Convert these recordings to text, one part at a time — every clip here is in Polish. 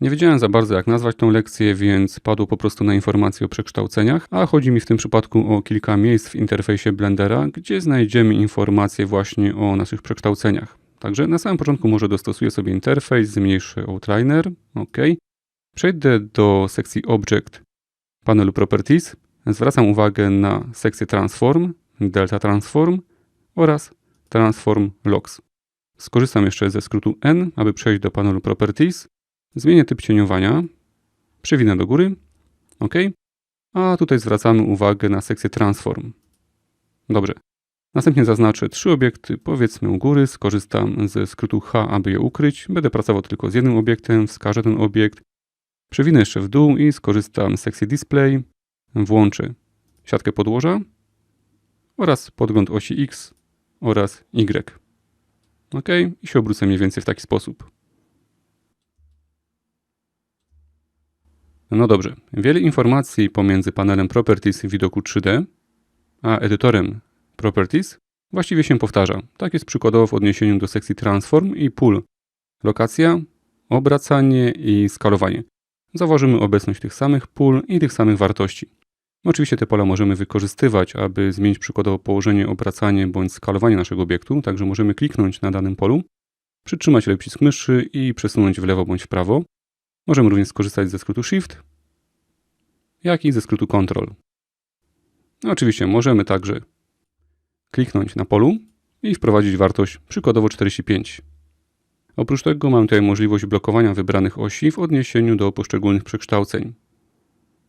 Nie wiedziałem za bardzo jak nazwać tą lekcję, więc padło po prostu na informacje o przekształceniach, a chodzi mi w tym przypadku o kilka miejsc w interfejsie Blendera, gdzie znajdziemy informacje właśnie o naszych przekształceniach. Także na samym początku może dostosuję sobie interfejs, zmniejszę outliner, OK. Przejdę do sekcji Object panelu Properties, zwracam uwagę na sekcję Transform, Delta Transform oraz Transform Logs. Skorzystam jeszcze ze skrótu N, aby przejść do panelu Properties. Zmienię typ cieniowania, przewinę do góry, OK. A tutaj zwracamy uwagę na sekcję Transform. Dobrze. Następnie zaznaczę trzy obiekty, powiedzmy u góry, skorzystam ze skrótu H, aby je ukryć. Będę pracował tylko z jednym obiektem, wskażę ten obiekt. Przewinę jeszcze w dół i skorzystam z sekcji Display. Włączę siatkę podłoża oraz podgląd osi X oraz Y. OK, i się obrócę mniej więcej w taki sposób. No dobrze, wiele informacji pomiędzy panelem Properties w widoku 3D, a edytorem Properties właściwie się powtarza. Tak jest przykładowo w odniesieniu do sekcji Transform i Pull. Lokacja, obracanie i skalowanie. Zauważymy obecność tych samych pól i tych samych wartości. Oczywiście te pola możemy wykorzystywać, aby zmienić przykładowo położenie, obracanie bądź skalowanie naszego obiektu, także możemy kliknąć na danym polu, przytrzymać lewy przycisk myszy i przesunąć w lewo bądź w prawo. Możemy również skorzystać ze skrótu Shift, jak i ze skrótu Ctrl. Oczywiście możemy także kliknąć na polu i wprowadzić wartość przykładowo 45. Oprócz tego mamy tutaj możliwość blokowania wybranych osi w odniesieniu do poszczególnych przekształceń.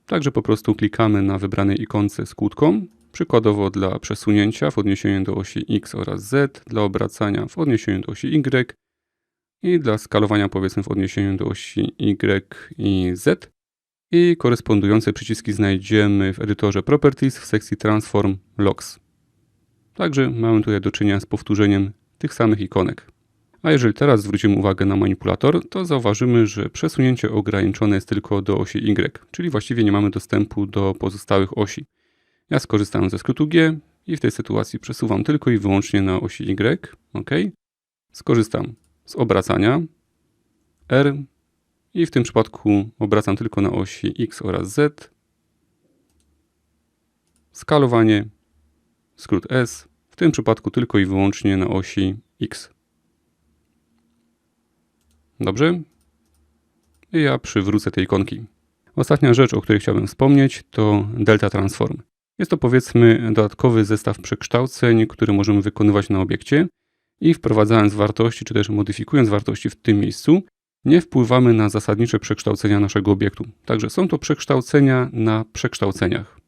Także po prostu klikamy na wybranej ikonce z kłódką, przykładowo dla przesunięcia w odniesieniu do osi X oraz Z, dla obracania w odniesieniu do osi Y i dla skalowania powiedzmy w odniesieniu do osi Y i Z. I korespondujące przyciski znajdziemy w edytorze Properties w sekcji Transform Logs. Także mamy tutaj do czynienia z powtórzeniem tych samych ikonek. A jeżeli teraz zwrócimy uwagę na manipulator, to zauważymy, że przesunięcie ograniczone jest tylko do osi Y, czyli właściwie nie mamy dostępu do pozostałych osi. Ja skorzystam ze skrótu G i w tej sytuacji przesuwam tylko i wyłącznie na osi Y. OK. Skorzystam z obracania R i w tym przypadku obracam tylko na osi X oraz Z. Skalowanie, skrót S, w tym przypadku tylko i wyłącznie na osi X. Dobrze? I ja przywrócę tej ikonki. Ostatnia rzecz, o której chciałbym wspomnieć, to Delta Transform. Jest to powiedzmy dodatkowy zestaw przekształceń, które możemy wykonywać na obiekcie i wprowadzając wartości, czy też modyfikując wartości w tym miejscu, nie wpływamy na zasadnicze przekształcenia naszego obiektu. Także są to przekształcenia na przekształceniach.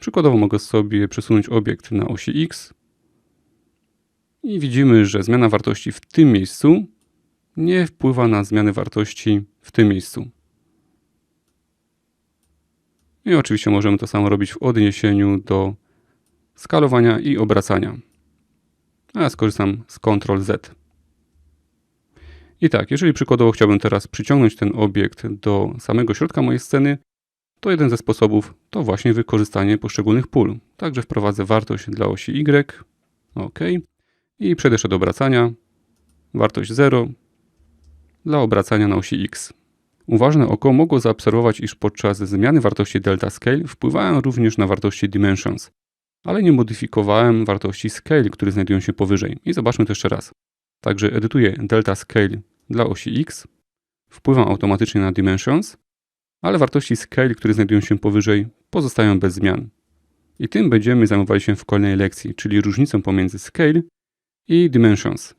Przykładowo mogę sobie przesunąć obiekt na osi X i widzimy, że zmiana wartości w tym miejscu nie wpływa na zmiany wartości w tym miejscu. I oczywiście możemy to samo robić w odniesieniu do skalowania i obracania. A ja skorzystam z Ctrl Z. I tak, jeżeli przykładowo chciałbym teraz przyciągnąć ten obiekt do samego środka mojej sceny, to jeden ze sposobów to właśnie wykorzystanie poszczególnych pól. Także wprowadzę wartość dla osi Y, OK, i przejdę jeszcze do obracania, wartość 0, dla obracania na osi X. Uważne oko mogło zaobserwować, iż podczas zmiany wartości delta scale wpływają również na wartości dimensions, ale nie modyfikowałem wartości scale, które znajdują się powyżej. I zobaczmy to jeszcze raz. Także edytuję delta scale dla osi X, wpływam automatycznie na dimensions, ale wartości scale, które znajdują się powyżej, pozostają bez zmian. I tym będziemy zajmowali się w kolejnej lekcji, czyli różnicą pomiędzy scale i dimensions.